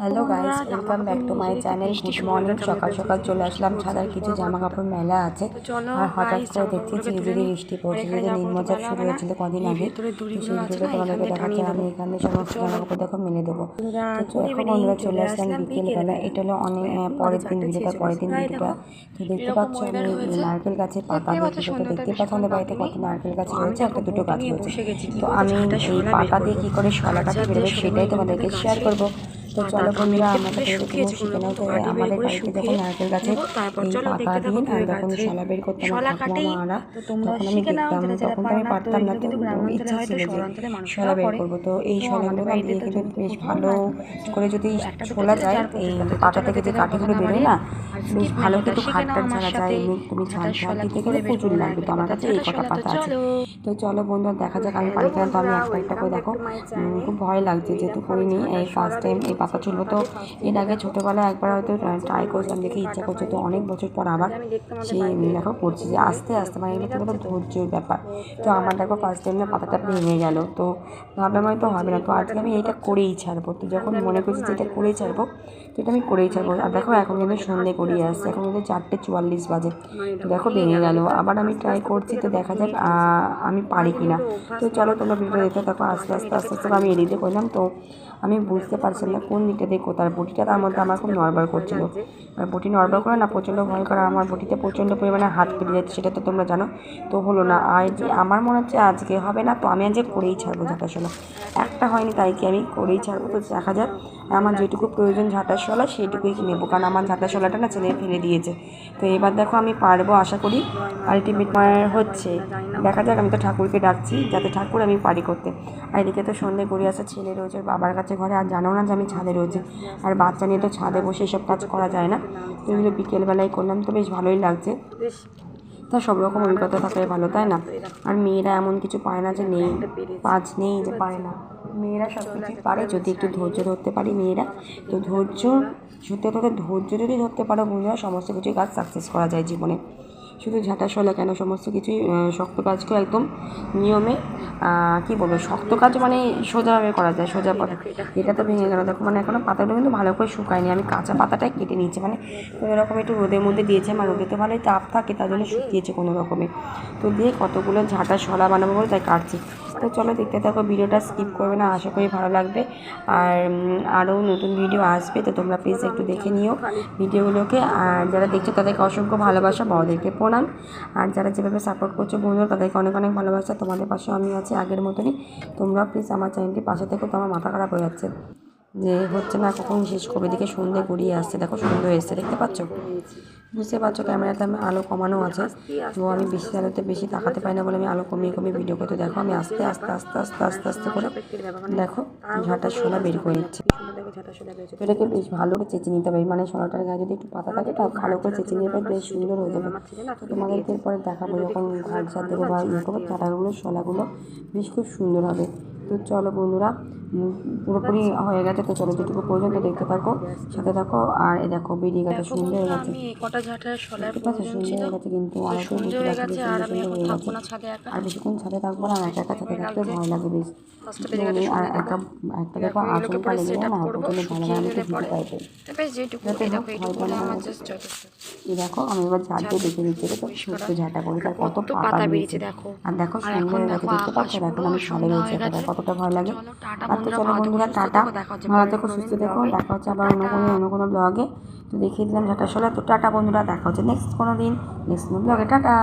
Hello guys welcome back to my channel good morning সকাল সকাল চলে আসলাম ছাদার কিছু জামা কাপড় মেলা আছে। আর হঠাৎ করে দেখছি ঝিরিঝিরি বৃষ্টি পড়ছে যদি নির্মচাপ শুরু হয়েছিল কদিন আগে তোমাদেরকে দেখাচ্ছে আমি এখানে সমস্ত জামা কাপড় দেখো মেলে দেবো। তো এখন বন্ধুরা চলে আসলাম বিকেলবেলা এটা হলো অনেক পরের দিন ভিডিওটা পরের দিন ভিডিওটা তো দেখতে পাচ্ছ আমি নারকেল গাছের পাতা দিয়ে তো দেখতে পাচ্ছ আমাদের বাড়িতে কত নারকেল গাছ রয়েছে একটা দুটো গাছ রয়েছে তো আমি এই পাতা দিয়ে কী করে শলাটাকে বেরোবে সেটাই তোমাদেরকে শেয়ার করব তো চলো বন্ধুরা শিখে নাও তো আমাদের বাড়িতে যখন নারকেল গাছে এই পাতা দিয়ে আর যখন শলা বের করতাম আমার ঠাকুমা মারা তখন আমি দেখতাম তখন তো আমি পারতাম না তো ইচ্ছা ছিল যে শলা বের করব। তো এই শলাগুলো না দিয়ে কিন্তু বেশ ভালো করে যদি ছোলা যায় এই পাতা থেকে যে কাঠিগুলো বেরোয় না। বেশ ভালো কিন্তু খাটটা ছাড়া যায় তুমি ছাল দিতে গেলে প্রচুর লাগবে তো আমার কাছে এই কটা পাতা আছে তো চলো বন্ধু দেখা যাক আমি পারি কিনা তো আমি একটা একটা করে দেখো খুব ভয় লাগছে যেহেতু করিনি এই ফার্স্ট টাইম এই পাতা চুলবো তো এর আগে ছোটোবেলায় একবার হয়তো ট্রাই করছিলাম দেখে ইচ্ছা করছে। তো অনেক বছর পর আবার সেই দেখো করছি যে আস্তে আস্তে মানে এগুলো তো ধৈর্যের ব্যাপার। তো আমার দেখো ফার্স্ট টাইম না পাতাটা ভেঙে গেল। তো ভাবলাম হয়তো হবে না। তো আজকে আমি এটা করেই ছাড়বো। তো যখন মনে করছি যে এটা করেই ছাড়বো, তো এটা আমি করেই ছাড়বো। আর দেখো এখন কিন্তু সন্ধে করিয়ে আসছে। এখন কিন্তু চারটে চুয়াল্লিশ বাজে। তো দেখো ভেঙে গেল। আবার আমি ট্রাই করছি তো দেখা যাক আমি পারি কি না তো চলো তোমরা ভিডিও দেখতে থাকো। আস্তে আস্তে আস্তে আস্তে আমি এডিটে করলাম। তো আমি বুঝতে পারছিলাম না কোন দিকটা দেখো তার বটিটা তার মধ্যে আমার খুব নড়বড় করছিল। আর বটি নড়বড় করে না, প্রচণ্ড ভয় করে আমার বটিতে প্রচণ্ড পরিমাণে হাত কেটে যাচ্ছে, সেটা তো তোমরা জানো। তো হলো না আর যে আমার মনে হচ্ছে আজকে হবে না, তো আমি আজকে করেই ছাড়বো দেখাশোনা। একটা হয়নি তাই কি আমি করেই ছাড়বো? তো দেখা যাক। আমার যেটুকু প্রয়োজন ঝাঁটাশোলা, সেইটুকুই নেব। কারণ আমার ঝাঁটাশোলাটা না ছেলে ফেলে দিয়েছে। তো এবার দেখো আমি পারব, আশা করি আলটিমেট হচ্ছে। দেখা যাক, আমি তো ঠাকুরকে ডাকছি, যাতে ঠাকুর আমি পারি করতে। আর এদিকে তো সন্ধে গড়িয়ে আসা ছেলে রয়েছে, বাবার কাছে ঘরে। আর জানো না যে আমি ছাদে রয়েছে। আর বাচ্চা নিয়ে তো ছাদে বসে এসব কাজ করা যায় না। তো এগুলো বিকেলবেলায় করলাম, তো বেশ ভালোই লাগছে। তা সব রকম অভিজ্ঞতা থাকলে ভালো, তাই না? আর মেয়েরা এমন কিছু পায় না যে নেই, পাঁচ নেই যে পায় না। মেয়েরা সব কিছুই পারে যদি একটু ধৈর্য ধরতে পারি মেয়েরা। তো ধৈর্য সত্যি কথা ধৈর্য যদি ধরতে পারো বন্ধুরা সমস্ত কিছুই কাজ সাকসেস করা যায় জীবনে। শুধু ঝাঁটা ঝাঁটাশোলা কেন সমস্ত কিছুই শক্ত কাজকেও একদম নিয়মে কি বলব শক্ত কাজ মানে সোজাভাবে করা যায় সোজা পথে। এটা। তো ভেঙে গেল। দেখো মানে এখনও পাতাগুলো কিন্তু ভালো করে শুকায়নি। আমি কাঁচা পাতাটাই কেটে নিয়েছি। মানে কোনো রকম একটু রোদের মধ্যে দিয়েছে আমার রোদে তো ভালোই তাপ থাকে তার জন্য শুকিয়েছে কোনো রকমে। তো দিয়ে কতগুলো ঝাঁটা শলা বানাবো বলে তাই কাটছি। তো চলো দেখতে থাকো, ভিডিওটা স্কিপ করবে না, আশা করি ভালো লাগবে। আর আরও নতুন ভিডিও আসবে, তো তোমরা প্লিজ একটু দেখে নিও ভিডিওগুলোকে। আর যারা দেখছ তাদেরকে অসংখ্য ভালোবাসা, বড়দেরকে প্রণাম। আর যারা যেভাবে সাপোর্ট করছ বন্ধুরা, তাদেরকে অনেক অনেক ভালোবাসা। তোমাদের পাশে আমি আছি আগের মতনই। তোমরা প্লিজ আমার চ্যানেলটির পাশে থেকো, তো আমার মাথা খারাপ হয়ে যাচ্ছে। যে হচ্ছে না, কখন শেষ করবে? দিকে সন্ধে গড়িয়ে আসছে, দেখো সন্ধে এসছে, দেখতে পাচ্ছ? বুঝতে পারছ ক্যামেরাতে আমি আলো কমানো আছে। তো আমি বেশি আলোতে বেশি তাকাতে পারি না বলে আমি আলো কমিয়ে কমিয়ে ভিডিও করতে দেখো। আমি আস্তে আস্তে আস্তে আস্তে আস্তে আস্তে করে দেখো ঝাঁটার শোলা বের করে নিচ্ছি। এটাকে বেশ ভালো করে চেঁচে নিতে হবে। মানে শোলাটার গায়ে যদি একটু পাতা থাকে, তাও ভালো করে চেঁচে নিয়ে বেশ সুন্দর হয়ে যাবে। তো তোমাদেরকে এরপরে দেখাবো যখন ঘর ঝাড় দেবো বা ইয়ে করব ঝাঁটাগুলো শোলাগুলো বেশ খুব সুন্দর হবে। তো চলো বন্ধুরা পুরোপুরি হয়ে গেছে তো চলো যেটুকু পর্যন্ত দেখতে থাকো সাথে থাকো আর এ দেখো বেরিয়ে গেছে সুন্দর হয়ে গেছে। কটা ঝাঁটার সুন্দর হয়ে গেছে কিন্তু আর একটু সন্ধে বুঝতে হয়ে গেছে আর আমি এখন থাকব না ছাদে একা। আর বেশিক্ষণ ছাদে থাকব না একা একা ছাদে থাকতে ভয় লাগে বেশ। আর একটা দেখো না ভালো লাগে আমি যেটুকু এই দেখো ভয় আমি এবার দিয়ে দেখে নিচ্ছি তো সত্য ঝাঁটা করি তার কত পাতা বেরিয়েছে। দেখো। আর দেখো সুন্দর হয়ে গেছে দেখতে পাচ্ছ? দেখো আমি রয়েছে কতটা ভয় লাগে। আর তো চলো বন্ধুরা টাটা। ভালো দেখো থেকো সুস্থ দেখো দেখা হচ্ছে আবার অন্য কোনো অন্য কোনো ব্লগে তো দেখিয়ে দিলাম টাটা। শোলা তো টাটা বন্ধুরা দেখা হচ্ছে নেক্সট কোনো দিন। নেক্সট কোনো ব্লগে টাটা।